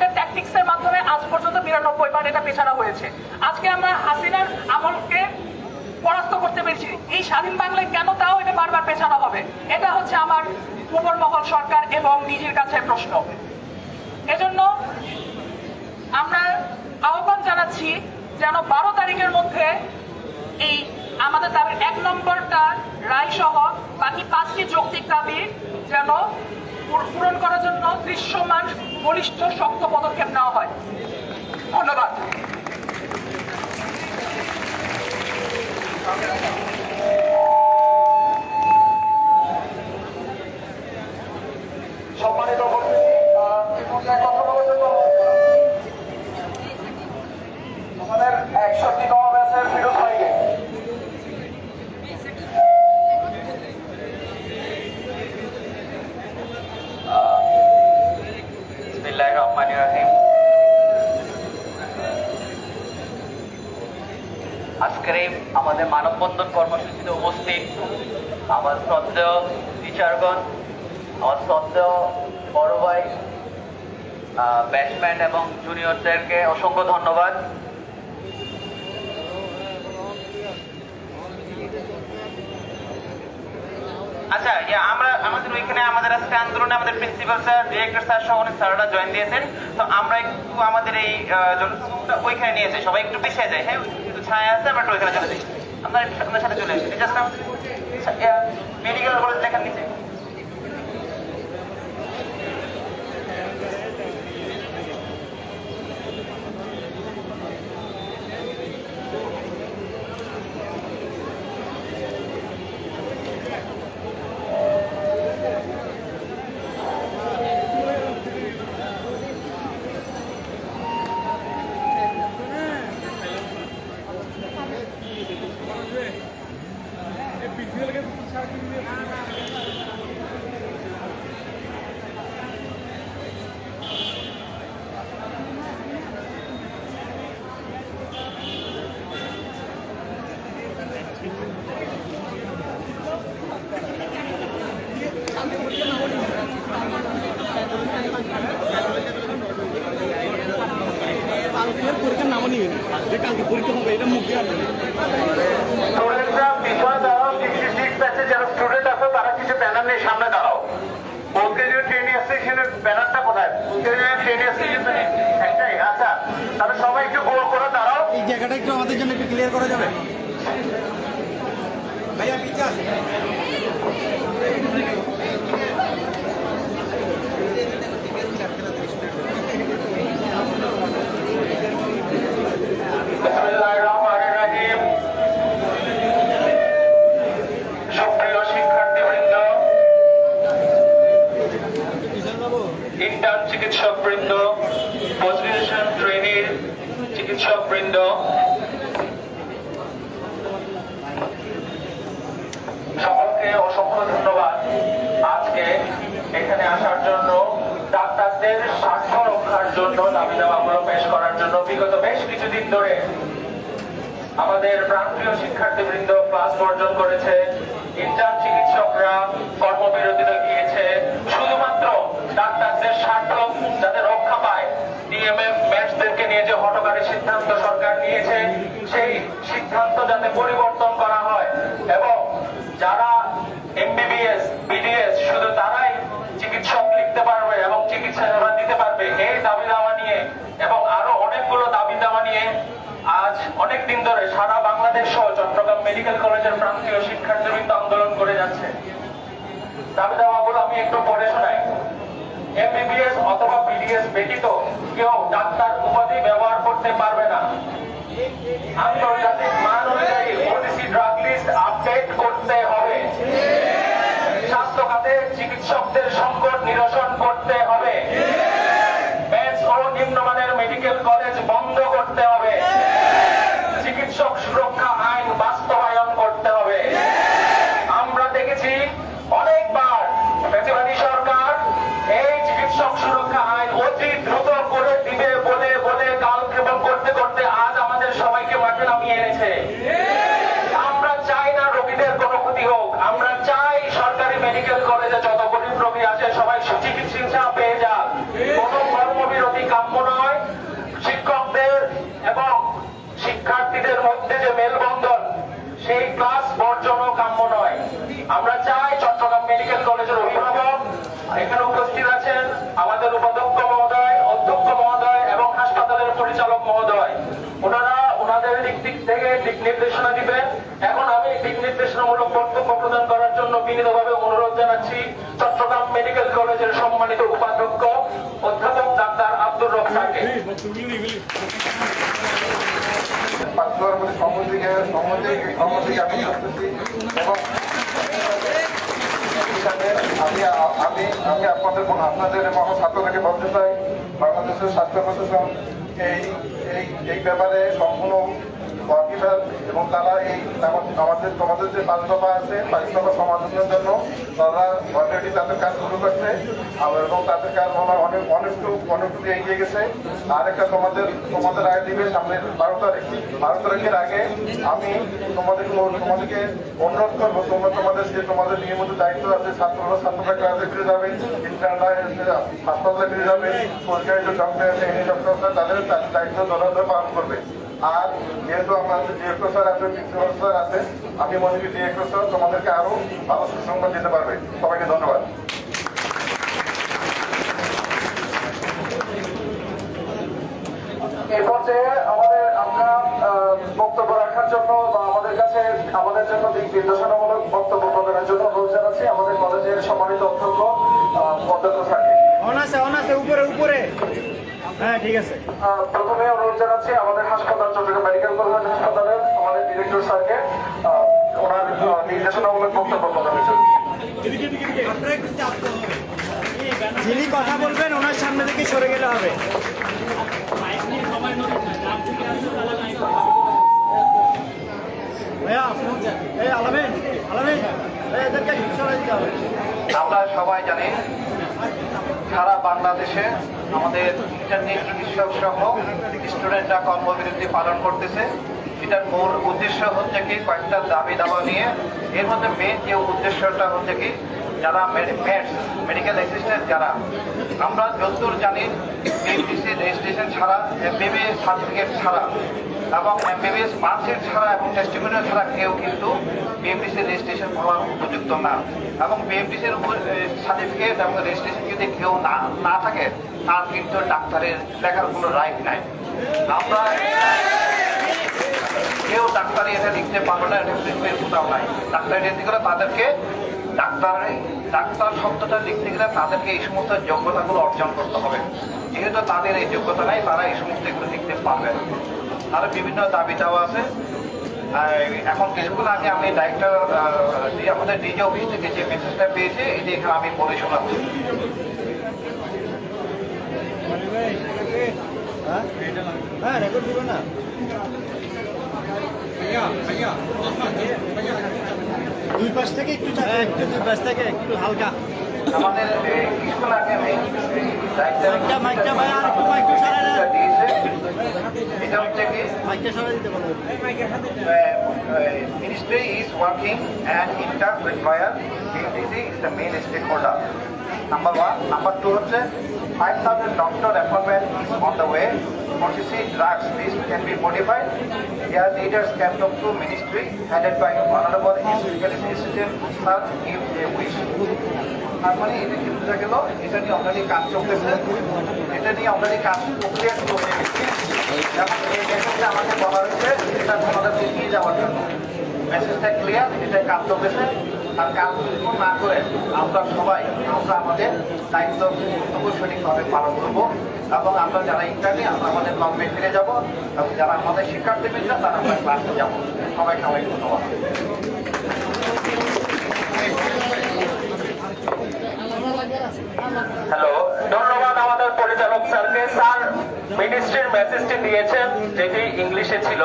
গভর্নমেন্টের ট্যাকটিক্সের মাধ্যমে আজ পর্যন্ত বিরানব্বই বার এটা পেছানো হয়েছে। আজকে আমরা হাসিনার আমলকে পরাস্ত করতে পেরেছি। এই স্বাধীন বাংলায় কেন তাও এটা বারবার পেছানো হবে? এটা হচ্ছে আমার উপর মহল সরকার এবং নিজের কাছে প্রশ্ন। এজন্য আমরা আহ্বান জানাচ্ছি যেন বারো তারিখের মধ্যে এই আমাদের দাবির এক নম্বরটা রায় সহ বাকি পাঁচটি যৌক্তিক দাবি যেন পূরণ করার জন্য দৃশ্যমান বলিষ্ঠ শক্ত পদক্ষেপ নেওয়া হয়। ধন্যবাদ। বিসমিল্লাহ রহমান রহিম আজকের এই আমাদের মানববন্ধন কর্মসূচিতে উপস্থিত আমার শ্রদ্ধেয় টিচারগণ আমার শ্রদ্ধেয় বড় ভাই ব্যাটসম্যান এবং জুনিয়রদেরকে অসংখ্য ধন্যবাদ। আচ্ছা আমরা আমাদের ওইখানে আমাদের আজকে আন্দোলনে আমাদের প্রিন্সিপাল স্যার ডিরেক্টর স্যার সহ অনেক স্যাররা জয়েন দিয়েছেন। তো আমরা একটু আমাদের এই আহ, ওইখানে নিয়ে যাই সবাই একটু পিছিয়ে যায়। হ্যাঁ ছায়া আছে আমরা ওইখানে চলে যাই। আপনার আপনার সাথে চলে আসি। জাস্ট মেডিকেল কলেজ দেখার নিচে। যে কালকে পরীক্ষা হবে এটা মুখ দিয়ে যারা স্টুডেন্ট আছে তারা কিছু ব্যানার নিয়ে সামনে দাঁড়াও। যে ট্রেন অ্যাসোসিয়েশনের ব্যানারটা কোথায়? যে ট্রেন একটাই আচ্ছা তাহলে সবাই একটু গোল করে দাঁড়াও। এই জায়গাটা একটু আমাদের জন্য একটু ক্লিয়ার করা যাবে। ভাইয়া পিছা বিসমিল্লাহির রহমানির রহিম সুপ্রিয় শিক্ষার্থীবৃন্দ ইন্টার্ন চিকিৎসক বৃন্দ পোস্ট গ্রাজুয়েশন ট্রেনির চিকিৎসক বৃন্দ সকলকে অসংখ্য ধন্যবাদ আজকে এখানে আসার জন্য ডাক্তারদের স্বার্থ রক্ষার জন্য, দাবি পেশ করার জন্য বিগত বেশ কিছুদিন ধরে আমাদের প্রান্তীয় শিক্ষার্থীবৃন্দ ক্লাস বর্জন করেছে। ইন্টার্ন চিকিৎসকরা কর্মবিরতিতে গিয়েছে। শুধুমাত্র ডাক্তারদের স্বার্থ যাতে রক্ষা পায় ডিএমএফ ম্যাচদেরকে নিয়ে যে হটকারী সিদ্ধান্ত সরকার নিয়েছে, সেই সিদ্ধান্ত যাতে পরিবর্তন করা হয় এবং যারা এমবিবিএস বিডিএস শুধু তারাই চিকিৎসক লিখতে পারবে এবং চিকিৎসা মেডিকেল কলেজের প্রান্তীয় শিক্ষার্থীবৃন্দ আন্দোলন করে যাচ্ছে। দাবি দাওয়াগুলো আমি একটু পড়ে শোনাই। এমবিবিএস অথবা বিডিএস ব্যতীত কেউ ডাক্তার উপাধি ব্যবহার করতে পারবে না। আন্তর্জাতিক মান অনুযায়ী ওটিসি ড্রাগ লিস্ট আপডেট করতে হবে। স্বাস্থ্য খাতে চিকিৎসকদের সংকট নিরসন মেডিকেল কলেজে যত গরিব রোগী আছে, সবাই চিকিৎসা পেয়ে যাক কোনো কর্মবিরতি কাম্য নয়। শিক্ষকদের এবং শিক্ষার্থীদের মধ্যে যে মেলবন্ধন, সেই ক্লাস বর্জনও কাম্য নয়। আমরা চাই চট্টগ্রাম মেডিকেল কলেজের অভিভাবক, এখানে উপস্থিত আছেন আমাদের উপাধ্যক্ষ মহোদয়, অধ্যক্ষ মহোদয় এবং হাসপাতালের পরিচালক মহোদয়। ওনারা ওনাদের দিক দিক থেকে দিক নির্দেশনা দিবেন। এখন আমি দিক নির্দেশনামূলক বক্তব্য প্রদান করার জন্য বিনীতভাবে অনুরোধ জানাচ্ছি চট্টগ্রাম মেডিকেল কলেজের সম্মানিত উপাধ্যক্ষ অধ্যাপক ডাক্তার আব্দুর রহমানকে আমি আমি আমি আপনাদের আপনাদের এবং ছাত্রদেরকে বলতে চাই বাংলাদেশের স্বাস্থ্য প্রশাসন এই এই ব্যাপারে সম্পূর্ণ ওয়াকিফেল এবং তারা এই আমাদের তোমাদের যে পাঁচ আছে পাঁচ দফা সমাধানের জন্য তারা অলরেডি তাদের কাজ শুরু করছে। আর এবং তাদের কাজ মনে অনেক অনেকটু অনেকটু এগিয়ে গেছে। আর একটা তোমাদের তোমাদের আগে দিবে সামনে বারো তারিখ। বারো তারিখের আগে আমি তোমাদের তোমাদেরকে অনুরোধ করব, তোমরা তোমাদের যে তোমাদের নিয়মিত দায়িত্ব আছে, ছাত্ররা ছাত্ররা ক্লাসে ফিরে যাবে ইন্টারনরা হাসপাতালে ফিরে যাবে পরিচালিত ডক্টর আছে এনি ডক্টর তাদের দায়িত্ব দলাদলে পালন করবে। আর যেহেতু আমাদের ডিরেক্টর স্যার আছে প্রিন্সিপাল স্যার আছে আমি মনে করি ডিরেক্টর স্যার তোমাদেরকে আরও ভালো সুসংবাদ দিতে পারবে। সবাইকে ধন্যবাদ এই পর্যায়ে আমাদের আমরা আহ, বক্তব্য রাখার জন্য বা আমাদের কাছে আমাদের জন্য দিক নির্দেশনামূলক বক্তব্য প্রদানের জন্য অনুরোধ জানাচ্ছি আমাদের কলেজের সম্মানিত অধ্যক্ষ আহ, অধ্যক্ষ স্যারকে অন আছে অন আছে উপরে উপরে হ্যাঁ ঠিক আছে। প্রথমে অনুরোধ জানাচ্ছি আমাদের হাসপাতাল চট্টগ্রাম মেডিকেল কলেজ হাসপাতালের আমাদের ডিরেক্টর স্যারকে ওনার নির্দেশনামূলক বক্তব্য প্রদানের জন্য যিনি কথা বলবেন ওনার সামনে থেকে সরে গেলে হবে। আমরা সবাই জানি সারা বাংলাদেশে আমাদের ইন্টারনেট চিকিৎসক সহ স্টুডেন্টরা কর্মবিরতি পালন করতেছে। এটার মূল উদ্দেশ্য হচ্ছে কি, কয়েকটা দাবি দাবা নিয়ে। এর মধ্যে মেন যে উদ্দেশ্যটা হচ্ছে কি, যারা মেডিকেল অ্যাসিস্ট্যান্ট যারা, আমরা যতদূর জানি বিএমটিসি রেজিস্ট্রেশন ছাড়া এমবিবিএস সার্টিফিকেট ছাড়া এবং এমবিবিএস মার্কশিট ছাড়া এবং টেস্টিমোনিয়াল ছাড়া কেউ কিন্তু বিএমটিসি রেজিস্ট্রেশন হওয়ার উপযুক্ত না। এবং বিএমটিসির সার্টিফিকেট এবং রেজিস্ট্রেশন যদি কেউ না না থাকে, তার কিন্তু ডাক্তারের লেখার কোনো রাইট নাই। আমরা কেউ ডাক্তারি এটা লিখতে পারবে না, এটা কোথাও নাই। ডাক্তারি লিখতে গেলে তাদেরকে ডাক্তার ডাক্তার শব্দটা লিখতে গেলে তাদেরকে এই সমস্ত যোগ্যতাগুলো অর্জন করতে হবে। যেহেতু তাদের এই যোগ্যতা নাই, তারা এই সমস্ত এগুলো লিখতে পারবে না। আরও বিভিন্ন দাবি দেওয়া আছে। আর এখন কিছুক্ষণ আগে আমি ডাইরেক্টর আমাদের ডিজি অফিস থেকে যে মেসেজটা পেয়েছি এটি এখানে আমি বলে শোনাচ্ছি। হ্যাঁ হ্যাঁ রেকর্ড দিবে না। দুই পাশ থেকে একটু হ্যাঁ একটু দুই পাশ থেকে একটু হালকা। আমাদের কিছুক্ষণ আগে আমি ডাইরেক্টর মাইকটা মাইকটা ভাই আর একটু মাইকটা সরাই দেন দিয়েছে এটা হচ্ছে কি মাইকটা সরাই দিতে বলব uh, ministry is working and in turn require BMTC is the main stakeholder. Number one. Number two হচ্ছে 5,000 doctor appointment is on the way. OTC drugs list can be modified. Their leaders can talk to ministry headed by Honorable Specialist Assistant Sir if they wish. তার মানে এটা কি বোঝা গেল? এটা নিয়ে already কাজ চলতেছে এটা নিয়ে অলরেডি কাজ প্রক্রিয়া শুরু হয়ে গেছে। যেমন এই মেসেজটা আমাকে বলা হয়েছে, এটা তোমাদের এগিয়ে যাওয়ার জন্য। মেসেজটা ক্লিয়ার এটা কাজ চলতেছে। আর কাজ না করে, আমরা সবাই, আমরা আমাদের দায়িত্ব কর্তব্য সঠিকভাবে পালন করব। এবং আমরা যারা ইন্টারনি আমরা আমাদের লম্বে ফিরে যাব। এবং যারা আমাদের শিক্ষার্থী মিত্র, তারা আমরা ক্লাসে যাব। সবাই সবাই ধন্যবাদ হ্যালো ধন্যবাদ আমাদের পরিচালক স্যারকে স্যার মিনিস্ট্রির দিয়েছেন, যেটি ইংলিশে ছিল,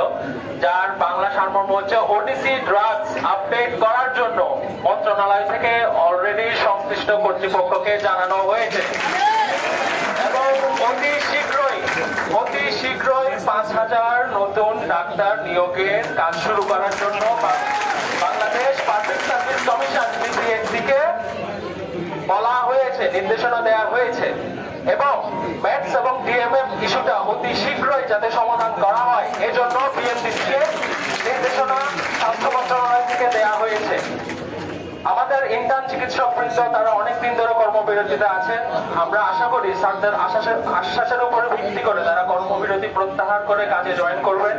যার বাংলা সারমর্ম হচ্ছে ওটিসি ড্রাগস আপডেট করার জন্য। মন্ত্রণালয় থেকে অলরেডি সংশ্লিষ্ট কর্তৃপক্ষকে জানানো হয়েছে। অতি শীঘ্রই অতি শীঘ্রই পাঁচ হাজার নতুন ডাক্তার নিয়োগের কাজ শুরু করার জন্য Bangladesh Public Service Commission BPSC কে বলা হয়েছে, নির্দেশনা দেওয়া হয়েছে। এবং ম্যাথস এবং ডিএমএফ ইস্যুটা অতি শীঘ্রই যাতে সমাধান করা হয়, এজন্য বিএনপিসিকে নির্দেশনা স্বাস্থ্য মন্ত্রণালয় থেকে দেওয়া হয়েছে। আমাদের ইন্টার্ন চিকিৎসক বৃন্দ, তারা অনেকদিন ধরে কর্মবিরতিতে আছেন। আমরা আশা করি স্যারদের আশ্বাসের আশ্বাসের উপরে ভিত্তি করে তারা কর্মবিরতি প্রত্যাহার করে কাজে জয়েন করবেন।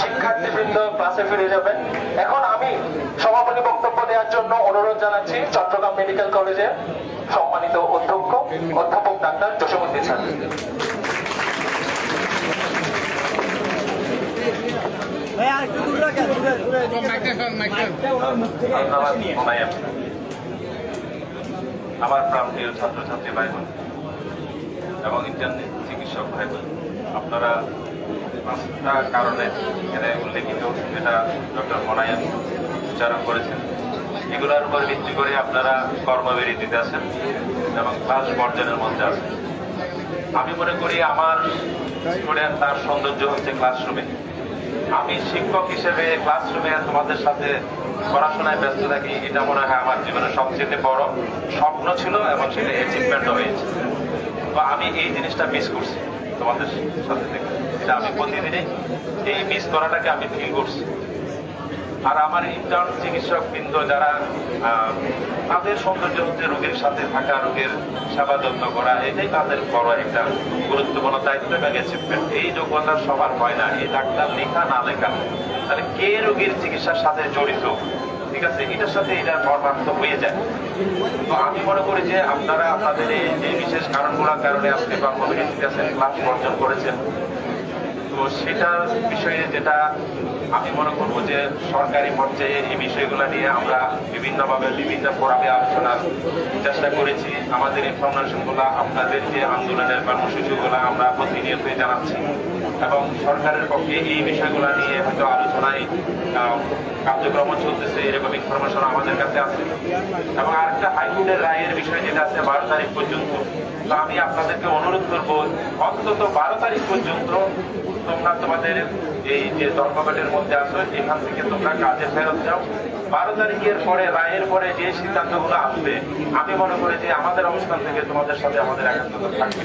শিক্ষার্থীবৃন্দ ক্লাসে ফিরে যাবেন। এখন আমি সমাপনী বক্তব্য দেওয়ার জন্য অনুরোধ জানাচ্ছি চট্টগ্রাম মেডিকেল কলেজের সম্মানিত অধ্যক্ষ, অধ্যাপক ডাক্তার জসীমুদ্দিন স্যার ভাই আর একটু দূরে রাখেন দূরে দূরে ধন্যবাদ মোনায়েম আমার প্রান্তীয় ছাত্রছাত্রী ভাই বোন এবং ইন্টারনেট চিকিৎসক ভাই বোন আপনারা পাঁচটা কারণে এখানে উল্লেখিত যেটা ডক্টর মোনায়েম উচ্চারণ করেছেন। এগুলোর উপর ভিত্তি করে আপনারা কর্মবিরতিতে আছেন এবং ক্লাস বর্জনের মধ্যে আছেন। আমি মনে করি আমার স্টুডেন্ট তার সৌন্দর্য হচ্ছে ক্লাসরুমে। আমি শিক্ষক হিসেবে ক্লাসরুমে তোমাদের সাথে পড়াশোনায় ব্যস্ত থাকি, এটা মনে হয় আমার জীবনের সবচেয়ে বড় স্বপ্ন ছিল এবং সেটা অ্যাচিভমেন্ট হয়েছে। তো আমি এই জিনিসটা মিস করছি তোমাদের সাথে এটা আমি প্রতিদিনই এই মিস করাটাকে আমি ফিল করছি। আর আমার ইন্টার্ন চিকিৎসক বৃন্দ যারা তাদের সৌন্দর্য হচ্ছে রোগীর সাথে থাকা, রোগীর সেবা যত্ন করা, এটাই তাদের বড় একটা গুরুত্বপূর্ণ দায়িত্ব এবং অ্যাচিভমেন্ট এই যোগ্যতা সবার হয় না, এই ডাক্তার লেখা না লেখা। তাহলে কে রোগীর চিকিৎসার সাথে জড়িত? ঠিক আছে, এটার সাথে এটা মর্মার্থ হয়ে যায়। তো আমি মনে করি যে আপনারা আপনাদের এই যে বিশেষ কারণগুলোর কারণে আজকে আছেন ক্লাস বর্জন করেছেন, তো সেটার বিষয়ে যেটা আমি মনে করব যে সরকারি পর্যায়ে এই বিষয়গুলো নিয়ে আমরা বিভিন্নভাবে বিভিন্ন ফোরামে আলোচনার চেষ্টা করেছি। আমাদের ইনফরমেশনগুলো আপনাদের যে আন্দোলনের কর্মসূচিগুলো আমরা প্রতিনিয়তই জানাচ্ছি। এবং সরকারের পক্ষে এই বিষয়গুলো নিয়ে হয়তো আলোচনায় কার্যক্রম চলতেছে, এরকম ইনফরমেশন আমাদের কাছে আছে। এবং আরেকটা হাইকোর্টের রায়ের বিষয় যেটা আছে, বারো তারিখ পর্যন্ত। তো আমি আপনাদেরকে অনুরোধ করব, অন্তত বারো তারিখ পর্যন্ত তোমরা তোমাদের এই যে ধর্মঘটের মধ্যে আছো এখান থেকে তোমরা কাজে ফেরত যাও। বারো তারিখের পরে, রায়ের পরে যে সিদ্ধান্তগুলো আসবে, আমি মনে করি যে আমাদের অবস্থান থেকে তোমাদের সাথে আমাদের একাত্মতা থাকবে।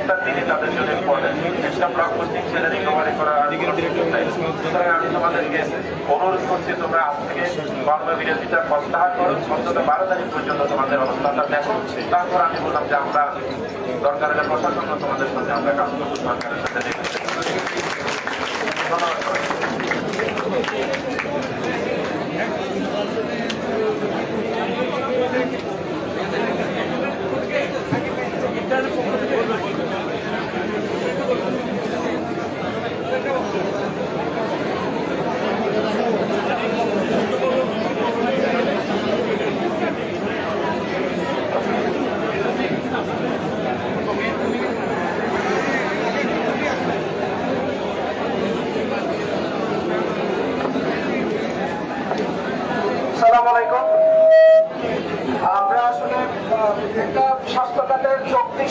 প্রত্যেকটা দিনে তাদের জন্য ইম্পর্টেন্ট একটা ব্লক পোস্টিং সেটা রিকভারি করা সুতরাং আমি তোমাদেরকে অনুরোধ করছি, তোমরা আজ থেকে কর্মবিরতিটা প্রত্যাহার করো। অন্তত বারো তারিখ পর্যন্ত তোমাদের অবস্থানটা দেখো। তারপর আমি বললাম যে আমরা দরকার হলে প্রশাসন তোমাদের সাথে আমরা কাজ করব, সরকারের সাথে দেখে ধন্যবাদ সবাইকে। সালাম আলাইকুম আমরা আসলে আহ, একটা স্বাস্থ্য খাতের চুক্তি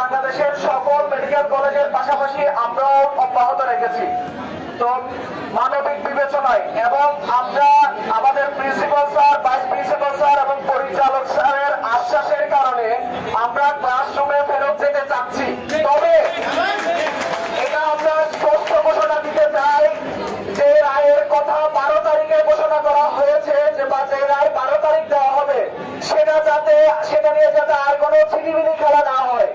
বাংলাদেশের সকল মেডিকেল কলেজের পাশাপাশি আমরাও অব্যাহত রেখেছি। তো মানবিক বিবেচনায় এবং আমরা আমাদের principal sir vice principal sir এবং পরিচালক স্যারের আশ্বাসের আমরা ক্লাসরুমে ফেরত যেতে চাচ্ছি। তবে এটা আমরা স্পষ্ট ঘোষণা দিতে চাই যে রায়ের কথা বারো তারিখে ঘোষণা করা হয়েছে যে বা যে রায় বারো তারিখ দেওয়া হবে, সেটা যাতে, সেটা নিয়ে যাতে আর কোনো ছিনিমিনি খেলা না হয়।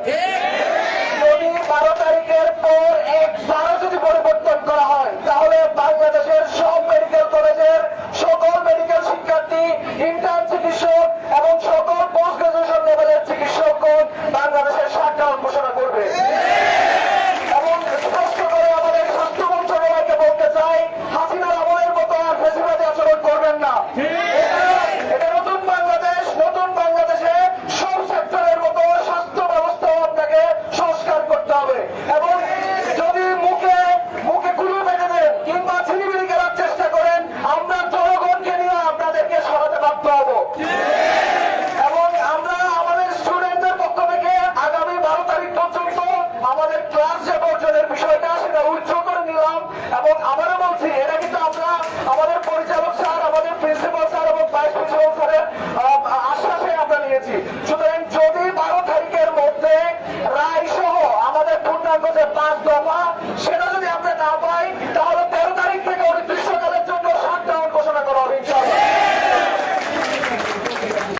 যদি বারো তারিখের পর এক একবারও যদি পরিবর্তন করা হয়, তাহলে বাংলাদেশের সব মেডিকেল কলেজের সকল মেডিকেল শিক্ষার্থী ইন্টার্ন